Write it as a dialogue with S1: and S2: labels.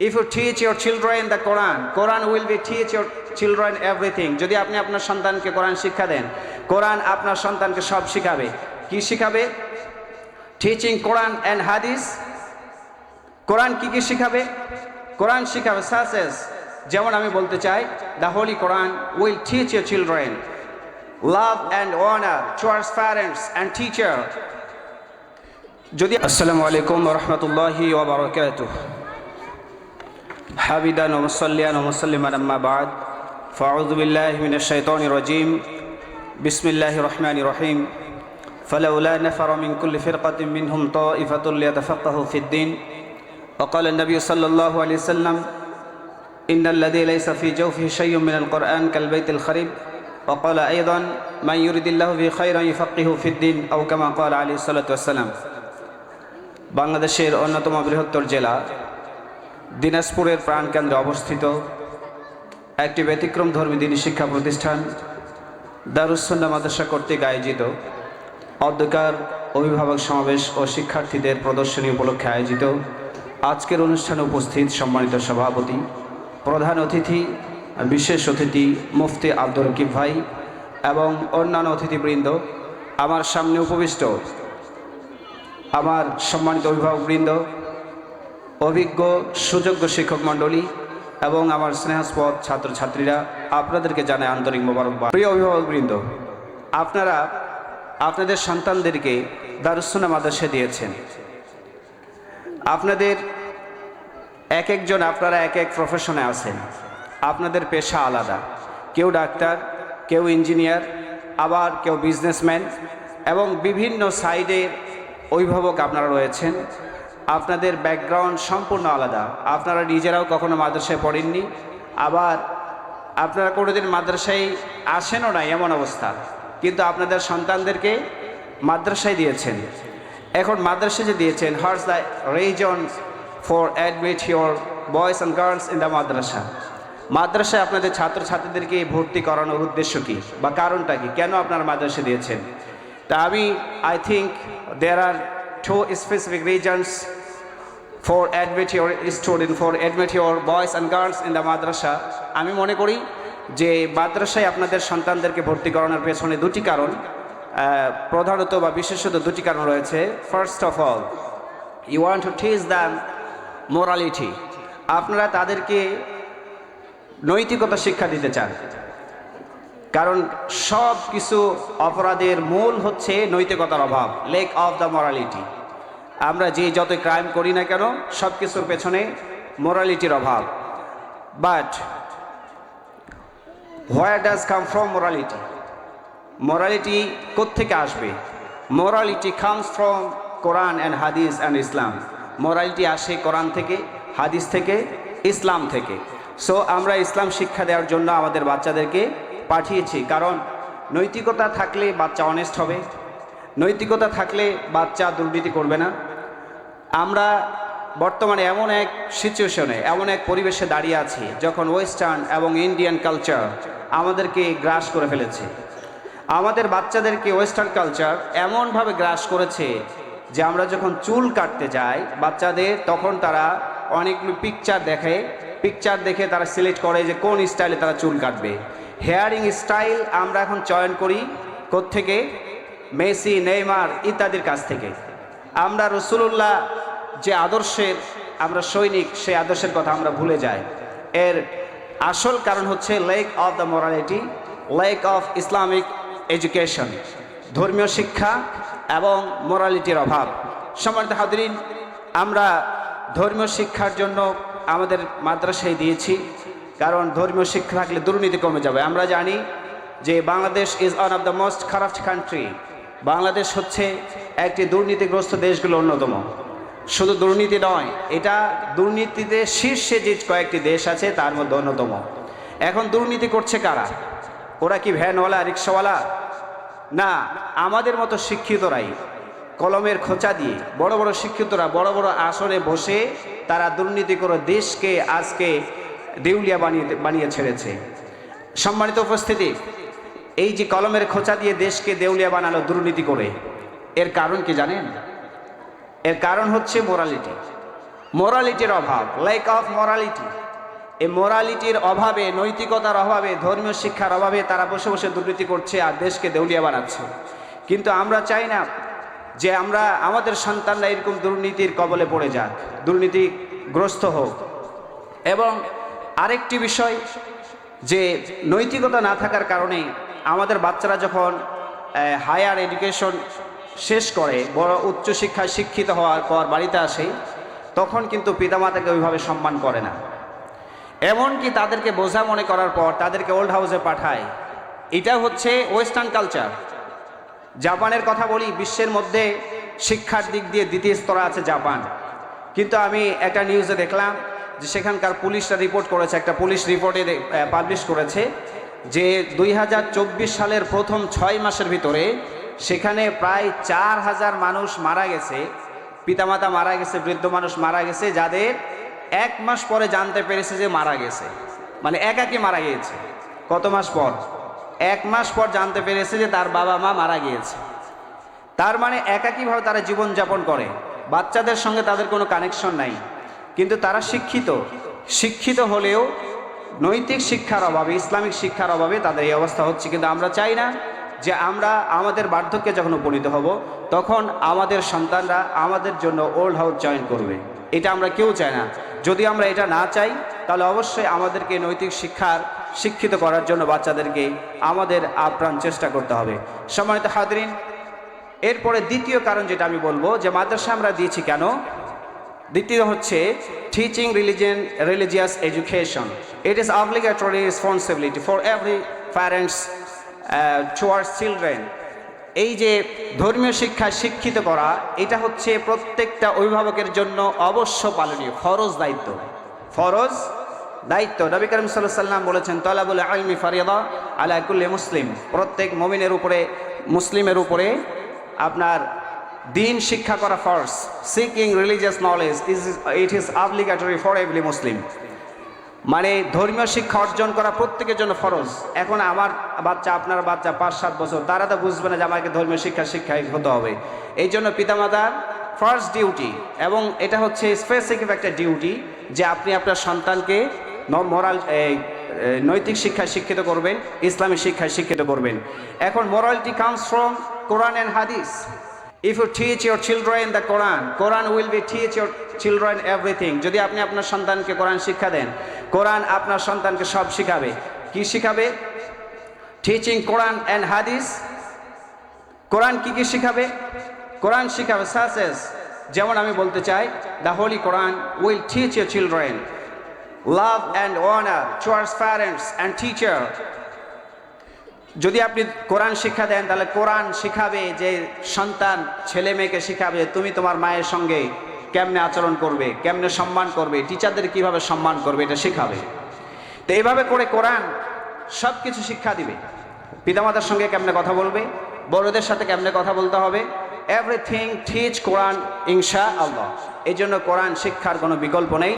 S1: If you teach your children the Quran, Quran will be teach your children everything. যদি আপনি আপনার সন্তানকে কোরআন শিক্ষা দেন কোরআন আপনার সন্তানকে সব শিখাবে। কি শিখাবে? টিচিং কোরআন অ্যান্ড হাদিস কোরআন কি কি শিখাবে? কোরআন শিখাবে সাসেস যেমন আমি বলতে চাই the holy Quran will teach your children love and honour towards parents and teacher যদি আসসালামু আলাইকুম রহমতুল্লাহি ওবরাকাতুহ حامدا ومصليا ومسلما اما بعد فاعوذ بالله من الشيطان الرجيم بسم الله الرحمن الرحيم فلولا نفر من كل فرقة منهم طائفة ليتفقهوا في الدين وقال النبي صلى الله عليه وسلم إن الذي ليس في جوفه شيء من القرآن كالبيت الخريب وقال أيضا من يريد الله به خيرا يفقهه في الدين أو كما قال عليه الصلاة والسلام বাংলাদেশের অন্যতম বৃহত্তর জেলা দিনাজপুরের প্রাণকেন্দ্রে অবস্থিত একটি ব্যতিক্রম ধর্মী দিনী শিক্ষা প্রতিষ্ঠান দারুসন্না মাদ্রাসা কর্তৃক আয়োজিত অধ্যকার অভিভাবক সমাবেশ ও শিক্ষার্থীদের প্রদর্শনী উপলক্ষে আয়োজিত আজকের অনুষ্ঠানে উপস্থিত সম্মানিত সভাপতি, প্রধান অতিথি, বিশেষ অতিথি মুফতি আব্দুর রকিব ভাই এবং অন্যান্য অতিথিবৃন্দ আমার সামনে উপবিষ্ট। আমার সম্মানিত অভিভাবকবৃন্দ অভিজ্ঞ, সুযোগ্য শিক্ষক মণ্ডলী এবং আমার স্নেহাস্পদ ছাত্রছাত্রীরা আপনাদেরকে জানায় আন্তরিক মোবারকবাদ। প্রিয় অভিভাবকবৃন্দ, আপনারা আপনাদের সন্তানদেরকে দারুসুনা মাদ্রাসা দিয়েছেন। আপনাদের এক একজন আপনারা এক এক প্রফেশনে আছেন। আপনাদের পেশা আলাদা। কেউ ডাক্তার, কেউ ইঞ্জিনিয়ার আবার কেউ বিজনেসম্যান এবং বিভিন্ন সাইডের অভিভাবক আপনারা রয়েছেন। আপনাদের ব্যাকগ্রাউন্ড সম্পূর্ণ আলাদা। আপনারা নিজেরাও কখনো মাদ্রাসায় পড়েননি। আবার আপনারা কোনোদিন মাদ্রাসায় আসেনও না এমন অবস্থা। কিন্তু আপনাদের সন্তানদেরকে মাদ্রাসায় দিয়েছেন। এখন মাদ্রাসা যে দিয়েছেন here's the reason for admit your boys and girls in the madrasa? মাদ্রাসায় আপনাদের ছাত্রছাত্রীদেরকে ভর্তি করানোর উদ্দেশ্য কী? বা কারণটা কি? কেন আপনারা মাদ্রাসা দিয়েছেন? তা আমি I think there are two specific reasons for admit your student for admit your boys and girls in the madrasa আমি মনে করি যে মাদ্রাসায় আপনাদের সন্তানদেরকে ভর্তি করানোর পেছনে দুটি কারণ প্রধানত বা বিশেষত দুটি কারণ রয়েছে। First of all you want to teach them morality আপনারা তাদেরকে নৈতিকতা শিক্ষা দিতে চান। কারণ সব কিছু অপরাধের মূল হচ্ছে নৈতিকতার অভাব লেক অফ দ্য মরালিটি আমরা যে যত ক্রাইম করি না কেন সব কিছুর পেছনে মোরালিটির অভাব। But where does come from morality morality কোত্থেকে আসবে? Morality comes from Quran and hadith and Islam morality আসে কোরআন থেকে হাদিস থেকে ইসলাম থেকে। সো আমরা ইসলাম শিক্ষা দেওয়ার জন্য আমাদের বাচ্চাদেরকে পাঠিয়েছি। কারণ, নৈতিকতা থাকলে বাচ্চা অনেস্ট হবে। নৈতিকতা থাকলে বাচ্চা দুর্নীতি করবে না। আমরা বর্তমানে এমন এক সিচুয়েশনে এমন এক পরিবেশে দাঁড়িয়ে আছি, যখন ওয়েস্টার্ন এবং ইন্ডিয়ান কালচার আমাদেরকে গ্রাস করে ফেলেছে। আমাদের বাচ্চাদেরকে ওয়েস্টার্ন কালচার এমনভাবে গ্রাস করেছে যে আমরা যখন চুল কাটতে যাই, বাচ্চাদের তখন তারা অনেকগুলো পিকচার দেখে পিকচার দেখে তারা সিলেক্ট করে যে কোন স্টাইলে তারা চুল কাটবে। হেয়ারিং স্টাইল আমরা এখন চয়ন করি থেকে মেসি, নেইমার ইত্যাদির কাছ থেকে। আমরা রসুল্লাহ যে আদর্শের আমরা সৈনিক, সেই আদর্শের কথা আমরা ভুলে যাই। এর আসল কারণ হচ্ছে lack of the morality lack of Islamic education ধর্মীয় শিক্ষা এবং মোরালিটির অভাব। সম্মানিত হাদরিন আমরা ধর্মীয় শিক্ষার জন্য আমাদের মাদ্রাসায় দিয়েছি, কারণ ধর্মীয় শিক্ষা থাকলে দুর্নীতি কমে যাবে। আমরা জানি যে Bangladesh is one of the most খারাপ কান্ট্রি বাংলাদেশ হচ্ছে একটি দুর্নীতিগ্রস্ত দেশগুলো অন্যতম। শুধু দুর্নীতি নয়, এটা দুর্নীতিতে শীর্ষে যে কয়েকটি দেশ আছে, তার মধ্যে অন্যতম। এখন দুর্নীতি করছে কারা? ওরা কি ভ্যানওয়ালা, রিক্সাওয়ালা? না, আমাদের মতো শিক্ষিতরাই কলমের খোঁচা দিয়ে, বড় বড় শিক্ষিতরা বড় বড় আসনে বসে তারা দুর্নীতি করে দেশকে আজকে দেউলিয়া বানিয়ে বানিয়ে ছেড়েছে। সম্মানিত উপস্থিতি, এই যে কলমের খোঁচা দিয়ে দেশকে দেউলিয়া বানালো দুর্নীতি করে এর কারণ কি জানেন? এর কারণ হচ্ছে মোরালিটি মোরালিটির অভাব লাইক অফ মোরালিটি এই মোরালিটির অভাবে, নৈতিকতার অভাবে, ধর্মীয় শিক্ষার অভাবে তারা বসে বসে দুর্নীতি করছে আর দেশকে দেউলিয়া বানাচ্ছে। কিন্তু আমরা চাই না যে আমরা, আমাদের সন্তানরা এরকম দুর্নীতির কবলে পড়ে যাক, দুর্নীতিগ্রস্ত হোক। এবং আরেকটি বিষয় যে নৈতিকতা না থাকার কারণে আমাদের বাচ্চারা যখন হায়ার এডুকেশন শেষ করে, বড় উচ্চশিক্ষায় শিক্ষিত হওয়ার পর বাড়িতে আসে, তখন কিন্তু পিতামাতাকে ওইভাবে সম্মান করে না। এমনকি তাদেরকে বোঝা মনে করার পর তাদেরকে ওল্ড হাউসে পাঠায়। এটা হচ্ছে ওয়েস্টার্ন কালচার জাপানের কথা বলি, বিশ্বের মধ্যে শিক্ষার দিক দিয়ে দ্বিতীয় স্তরে আছে জাপান। কিন্তু আমি একটা নিউজে দেখলাম যে সেখানকার পুলিশরা রিপোর্ট করেছে, একটা পুলিশ রিপোর্টে পাবলিশ করেছে যে দুই হাজার চব্বিশ সালের প্রথম ছয় মাসের ভিতরে সেখানে প্রায় চার হাজার মানুষ মারা গেছে। পিতামাতা মারা গেছে, বৃদ্ধ মানুষ মারা গেছে, যাদের এক মাস পরে জানতে পেরেছে যে মারা গেছে। মানে একাকি মারা গিয়েছে। কত মাস পর? এক মাস পর জানতে পেরেছে যে তার বাবা মা মারা গিয়েছে। তার মানে একাকীভাবে তারা জীবনযাপন করে। বাচ্চাদের সঙ্গে তাদের কোনো কানেকশন নাই। কিন্তু তারা শিক্ষিত। শিক্ষিত হলেও নৈতিক শিক্ষার অভাবে, ইসলামিক শিক্ষার অভাবে তাদের এই অবস্থা হচ্ছে। কিন্তু আমরা চাই না যে আমরা আমাদের বার্ধক্যে যখন উপনীত হব, তখন আমাদের সন্তানরা আমাদের জন্য ওল্ড হাউস জয়েন করবে। এটা আমরা কেউ চাই না। যদি আমরা এটা না চাই, তাহলে অবশ্যই আমাদেরকে নৈতিক শিক্ষার শিক্ষিত করার জন্য বাচ্চাদেরকে আমাদের আপ্রাণ চেষ্টা করতে হবে। সম্মানিত হাদরিন এরপরে দ্বিতীয় কারণ যেটা আমি বলব, যে মাদ্রাসা আমরা দিয়েছি কেন? দ্বিতীয় হচ্ছে teaching religion religious education it is obligatory responsibility for every parents towards children এই যে ধর্মীয় শিক্ষা শিক্ষিত করা, এটা হচ্ছে প্রত্যেকটা অভিভাবকের জন্য অবশ্য পালনীয়, ফরজ দায়িত্ব। ফরজ দায়িত্ব। নবী করিম সাল্লাহ সাল্লাম বলেছেন, তলাবুল আলমি ফারিয়াদা আলা কুল্লি মুসলিম। প্রত্যেক মমিনের উপরে, মুসলিমের উপরে আপনার দিন শিক্ষা করা farce seeking religious knowledge is it is obligatory for every Muslim মানে ধর্মীয় শিক্ষা অর্জন করা প্রত্যেকের জন্য ফরজ। এখন আমার বাচ্চা, আপনার বাচ্চা, পাঁচ, সাত বছর, তারা তো বুঝবে না যে আমাকে ধর্মীয় শিক্ষা, শিক্ষায় হতে হবে। এই জন্য পিতামাতার ফার্স্ট ডিউটি এবং এটা হচ্ছে স্পেসিফিক একটা ডিউটি যে আপনি আপনার সন্তানকে মরাল নৈতিক শিক্ষায় শিক্ষিত করবেন, ইসলামী শিক্ষায় শিক্ষিত করবেন। এখন morality comes from Quran and হাদিস if you teach your children the Quran Quran will be teach your children everything যদি আপনি আপনার সন্তানকে কোরআন শিক্ষা দেন কোরআন আপনার সন্তানকে সব শিখাবে। কি শিখাবে? টিচিং কোরআন অ্যান্ড হাদিস কোরআন কি কি শিখাবে? কোরআন শিখাবে সাসেস যেমন আমি বলতে চাই the holy Quran will teach your children love and honour towards parents and teacher যদি আপনি কোরআন শিক্ষা দেন, তাহলে কোরআন শিখাবে যে সন্তান ছেলে মেয়েকে শিখাবে তুমি তোমার মায়ের সঙ্গে কেমনে আচরণ করবে, কেমনে সম্মান করবে টিচারদের কীভাবে সম্মান করবে, এটা শেখাবে। তো এইভাবে করে কোরআন সব কিছু শিক্ষা দিবে। পিতামাতার সঙ্গে কেমনে কথা বলবে, বড়দের সাথে কেমনে কথা বলতে হবে এভরিথিং টিচ কোরআন ইনশা আল্লাহ এই জন্য কোরআন শিক্ষার কোনো বিকল্প নেই।